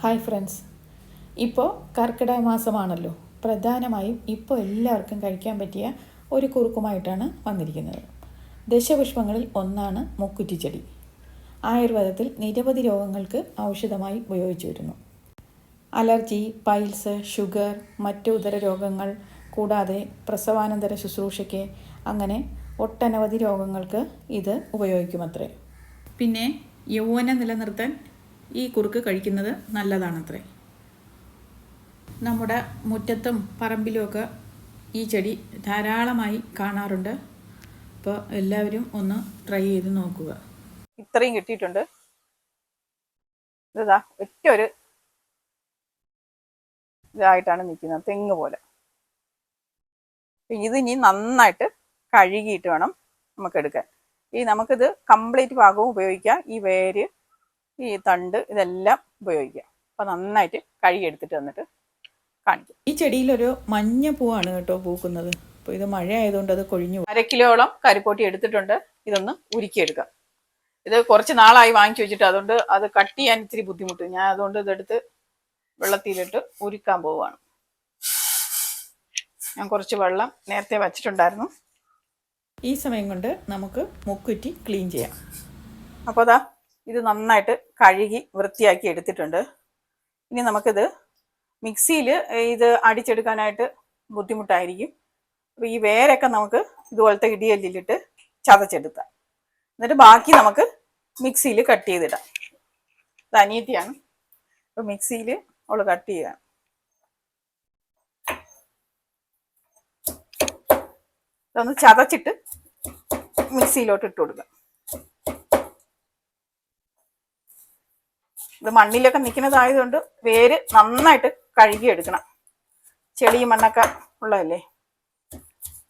Hi friends ഇപ്പോൾ കർക്കിടക മാസമാണല്ലോ. പ്രധാനമായും ഇപ്പോൾ എല്ലാവർക്കും കഴിക്കാൻ പറ്റിയ ഒരു കുറുക്കുമായിട്ടാണ് വന്നിരിക്കുന്നത്. ദശപുഷ്പങ്ങളിൽ ഒന്നാണ് മുക്കുറ്റിച്ചെടി ആയുർവേദത്തിൽ നിരവധി രോഗങ്ങൾക്ക് ഔഷധമായി ഉപയോഗിച്ചു വരുന്നു. അലർജി പൈൽസ് ഷുഗർ മറ്റു ഉദര രോഗങ്ങൾ കൂടാതെ പ്രസവാനന്തര ശുശ്രൂഷയ്ക്ക് അങ്ങനെ ഒട്ടനവധി രോഗങ്ങൾക്ക് ഇത് ഉപയോഗിക്കുമത്രേ. പിന്നെ യൗവനം നിലനിർത്താൻ ഈ കുറുക്ക് കഴിക്കുന്നത് നല്ലതാണത്രേ. നമ്മുടെ മുറ്റത്തും പറമ്പിലുമൊക്കെ ഈ ചെടി ധാരാളമായി കാണാറുണ്ട്. അപ്പോൾ എല്ലാവരും ഒന്ന് ട്രൈ ചെയ്ത് നോക്കുക. ഇത്രയും കിട്ടിയിട്ടുണ്ട്. ഇതാ ഒറ്റ ഒരു ഇതായിട്ടാണ് നിൽക്കുന്നത് തെങ്ങ് പോലെ. ഇത് ഇനി നന്നായിട്ട് കഴുകിയിട്ട് വേണം നമുക്ക് എടുക്കാൻ. ഈ നമുക്കിത് കംപ്ലീറ്റ് ഭാഗവും ഉപയോഗിക്കാം. ഈ വേര് ഈ തണ്ട് ഇതെല്ലാം ഉപയോഗിക്കാം അപ്പൊ നന്നായിട്ട് കഴുകി എടുത്തിട്ട് വന്നിട്ട് കാണിക്കാം. ഈ ചെടിയിലൊരു മഞ്ഞ പൂവാണ് കേട്ടോ പൂക്കുന്നത്. അപ്പോൾ ഇത് മഴ ആയതുകൊണ്ട് അത് കൊഴിഞ്ഞു. അര കിലോളം കരിപ്പോട്ടി എടുത്തിട്ടുണ്ട്. ഇതൊന്ന് ഉരുക്കിയെടുക്കാം. ഇത് കുറച്ച് നാളായി വാങ്ങിച്ചു വെച്ചിട്ട് അതുകൊണ്ട് അത് കട്ട് ചെയ്യാൻ ഇത്തിരി ബുദ്ധിമുട്ട്. ഞാൻ അതുകൊണ്ട് ഇതെടുത്ത് വെള്ളത്തിലിട്ട് ഉരുക്കാൻ പോവുകയാണ്. ഞാൻ കുറച്ച് വെള്ളം നേരത്തെ വച്ചിട്ടുണ്ടായിരുന്നു. ഈ സമയം കൊണ്ട് നമുക്ക് മുക്കുറ്റി ക്ലീൻ ചെയ്യാം. അപ്പോൾ അതാ ഇത് നന്നായിട്ട് കഴുകി വൃത്തിയാക്കി എടുത്തിട്ടുണ്ട്. ഇനി നമുക്കിത് മിക്സിയിൽ ഇത് അടിച്ചെടുക്കാനായിട്ട് ബുദ്ധിമുട്ടായിരിക്കും. അപ്പോൾ ഈ വേരൊക്കെ നമുക്ക് ഇതുപോലത്തെ ഇടിയല്ലിലിട്ട് ചതച്ചെടുക്കാം. എന്നിട്ട് ബാക്കി നമുക്ക് മിക്സിയിൽ കട്ട് ചെയ്തിടാം. ഇത് അനിയത്തിയാണ് അപ്പോൾ മിക്സിയിൽ അവൾ കട്ട് ചെയ്യുക ഇതൊന്ന് ചതച്ചിട്ട് മിക്സിയിലോട്ട് ഇട്ട് കൊടുക്കാം. ഇത് മണ്ണിലൊക്കെ നിൽക്കുന്നതായതുകൊണ്ട് വേര് നന്നായിട്ട് കഴുകി എടുക്കണം ചെളി മണ്ണൊക്കെ ഉള്ളതല്ലേ?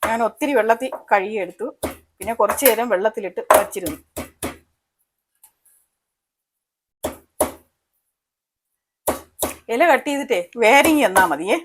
ഞാൻ ഒത്തിരി വെള്ളത്തിൽ കഴുകിയെടുത്തു. പിന്നെ കുറച്ച് നേരം വെള്ളത്തിലിട്ട് വച്ചിരുന്നു. ഇല കട്ട് ചെയ്തിട്ടേ വേരിങ് എന്നാൽ മതിയേ?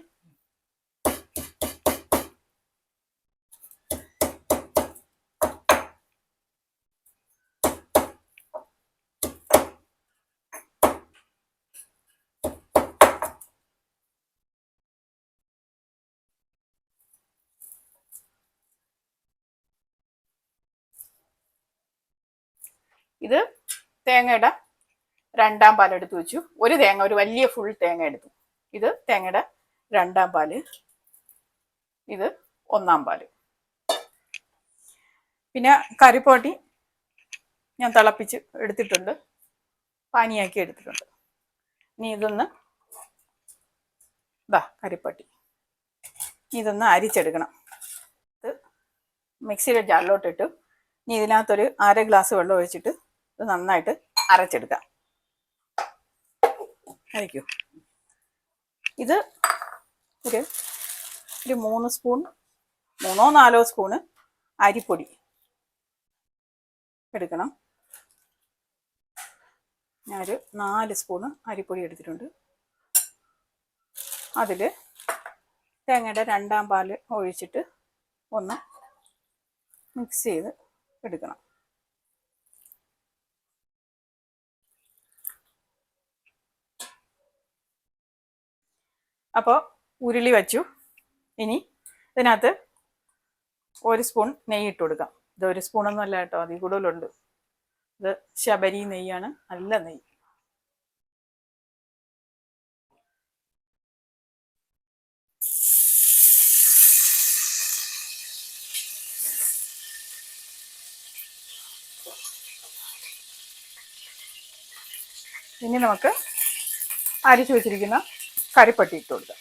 ഇത് തേങ്ങയുടെ രണ്ടാം പാൽ എടുത്തു വെച്ചു. ഒരു തേങ്ങ ഒരു വലിയ ഫുൾ തേങ്ങ എടുത്തു. ഇത് തേങ്ങയുടെ രണ്ടാം പാൽ. ഇത് ഒന്നാം പാൽ. പിന്നെ കരിപ്പോട്ടി ഞാൻ തിളപ്പിച്ച് എടുത്തിട്ടുണ്ട്. പാനിയാക്കി എടുത്തിട്ടുണ്ട്. ഇനി ഇതൊന്ന് ഇതാ കരിപ്പട്ടി ഇതൊന്ന് അരിച്ചെടുക്കണം. ഇത് മിക്സിയുടെ ജാറിലോട്ടിട്ട്. ഇനി ഇതിനകത്തൊരു അര ഗ്ലാസ് വെള്ളം ഒഴിച്ചിട്ട് ഇത് നന്നായിട്ട് അരച്ചെടുക്കാം. അരയ്ക്കൂ. ഇത് ഒരു ഒരു മൂന്ന് സ്പൂൺ മൂന്നോ നാലോ സ്പൂണ് അരിപ്പൊടി എടുക്കണം. ഞാനൊരു നാല് സ്പൂണ് അരിപ്പൊടി എടുത്തിട്ടുണ്ട്. അതിൽ തേങ്ങയുടെ രണ്ടാം പാൽ ഒഴിച്ചിട്ട് ഒന്ന് മിക്സ് ചെയ്ത് എടുക്കണം. അപ്പോൾ ഉരുളി വച്ചു. ഇനി ഇതിനകത്ത് ഒരു സ്പൂൺ നെയ്യ് ഇട്ട് കൊടുക്കാം. ഇത് ഒരു സ്പൂണൊന്നും അല്ല കേട്ടോ അതിൽ കൂടുതലുണ്ട്. ഇത് ശബരി നെയ്യാണ് നല്ല നെയ്യ്. ഇനി നമുക്ക് അരിച്ചു വെച്ചിരിക്കുന്ന കരിപ്പട്ടി ഇട്ട് കൊടുക്കുക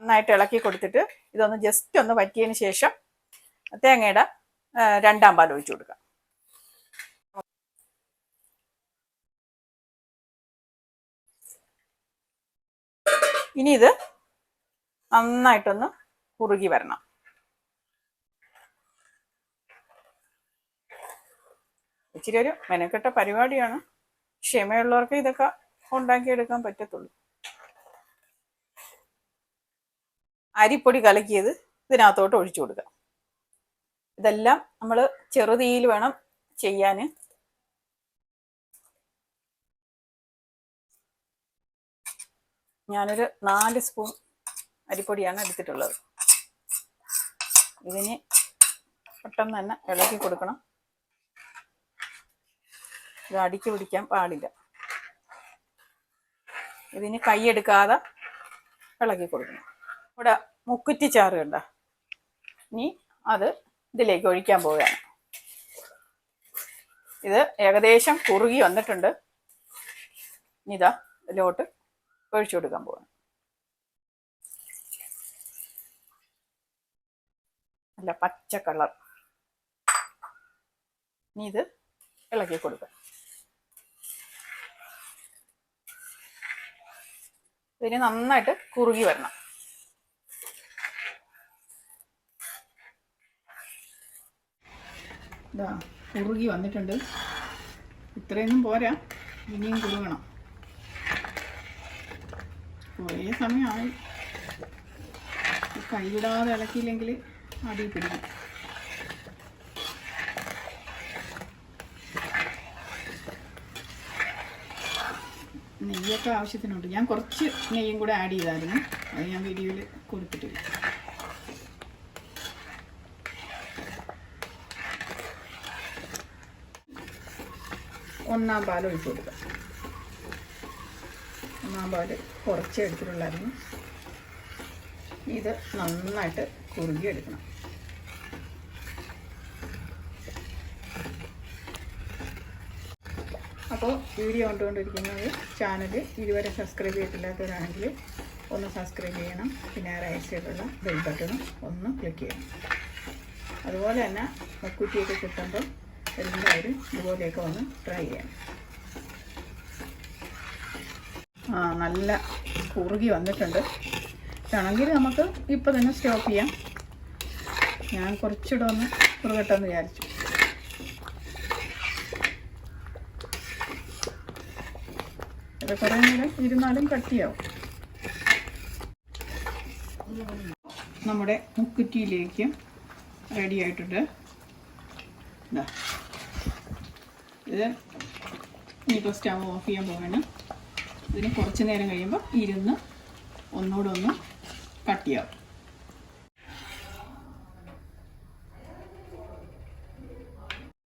നന്നായിട്ട് ഇളക്കി കൊടുത്തിട്ട് ഇതൊന്ന് ജസ്റ്റ് ഒന്ന് വറ്റിയതിന് ശേഷം തേങ്ങയുടെ രണ്ടാം പാൽ ഒഴിച്ചു കൊടുക്കുക. ഇനി ഇത് നന്നായിട്ടൊന്ന് കുറുകി വരണം. ഇച്ചിരി ഒരു മെനക്കെട്ട പരിപാടിയാണ്. ക്ഷമയുള്ളവർക്ക് ഇതൊക്കെ ഉണ്ടാക്കിയെടുക്കാൻ പറ്റത്തുള്ളൂ. അരിപ്പൊടി കലക്കിയത് ഇതിനകത്തോട്ട് ഒഴിച്ചു കൊടുക്കാം. ഇതെല്ലാം നമ്മൾ ചെറുതീയിൽ വേണം ചെയ്യാൻ ഞാനൊരു നാല് സ്പൂൺ അരിപ്പൊടിയാണ് എടുത്തിട്ടുള്ളത്. ഇതിന് പെട്ടെന്ന് തന്നെ ഇളക്കി കൊടുക്കണം. ഇത് അടിച്ചു പിടിക്കാൻ പാടില്ല. ഇതിന് കൈയെടുക്കാതെ ഇളക്കി കൊടുക്കണം. ഇവിടെ മുക്കുറ്റി ചാറ് കണ്ട ഇനി അത് ഇതിലേക്ക് ഒഴിക്കാൻ പോവുകയാണ്. ഇത് ഏകദേശം കുറുകി വന്നിട്ടുണ്ട്. ഇനി ഇതാ ഇതിലോട്ട് ഒഴിച്ചു കൊടുക്കാൻ പോവാണ് നല്ല പച്ച കളർ. ഇനി ഇത് ഇളക്കി കൊടുക്കുക ഇതിന് നന്നായിട്ട് കുറുകി വരണം. ഇതാ കുറുകി വന്നിട്ടുണ്ട്. ഇത്രയൊന്നും പോരാ ഇനിയും കുറുകണം. കുറേ സമയമായി. കൈവിടാതെ ഇളക്കിയില്ലെങ്കിൽ അടി പിടിക്കും. നെയ്യൊക്കെ ആവശ്യത്തിനുണ്ട്. ഞാൻ കുറച്ച് നെയ്യും കൂടെ ആഡ് ചെയ്തായിരുന്നു. അത് ഞാൻ വീഡിയോയിൽ കൊടുത്തിട്ടില്ല ഒന്നാം പാൽ ഒഴിച്ചു കൊടുക്കാം ഒന്നാം പാൽ കുറച്ച് എടുത്തിട്ടുള്ളായിരുന്നു. ഇത് നന്നായിട്ട് കുറുകി അപ്പോൾ വീഡിയോ കണ്ടുകൊണ്ടിരിക്കുന്നത് ചാനൽ ഇതുവരെ സബ്സ്ക്രൈബ് ചെയ്തിട്ടില്ലാത്തവരാണെങ്കിൽ ഒന്ന് സബ്സ്ക്രൈബ് ചെയ്യണം. പിന്നെ റൈസിലുള്ള ബെൽ ബട്ടണും ഒന്ന് ക്ലിക്ക് ചെയ്യണം. അതുപോലെ തന്നെ മക്കുറ്റിയൊക്കെ കിട്ടുമ്പോൾ എല്ലാവരും ഇതുപോലെയൊക്കെ ഒന്ന് ട്രൈ ചെയ്യണം. ആ നല്ല കുറുകി വന്നിട്ടുണ്ട്. വേണമെങ്കിൽ നമുക്ക് ഇപ്പോൾ തന്നെ സ്റ്റോപ്പ് ചെയ്യാം. ഞാൻ കുറച്ചുകൂടെ ഒന്ന് കുറുകട്ടെന്ന് വിചാരിച്ചു. കുറേ നേരം ഇരുന്നാലും കട്ടിയാവും. നമ്മുടെ മുക്കുറ്റിയിലേക്ക് റെഡി ആയിട്ടുണ്ട്. ഇതാ ഇനിയിപ്പോൾ സ്റ്റവ് ഓഫ് ചെയ്യാൻ പോവാണ്. ഇതിന് കുറച്ച് നേരം കഴിയുമ്പോൾ ഇരുന്ന് ഒന്നുകൂടെ ഒന്ന് കട്ടിയാവും.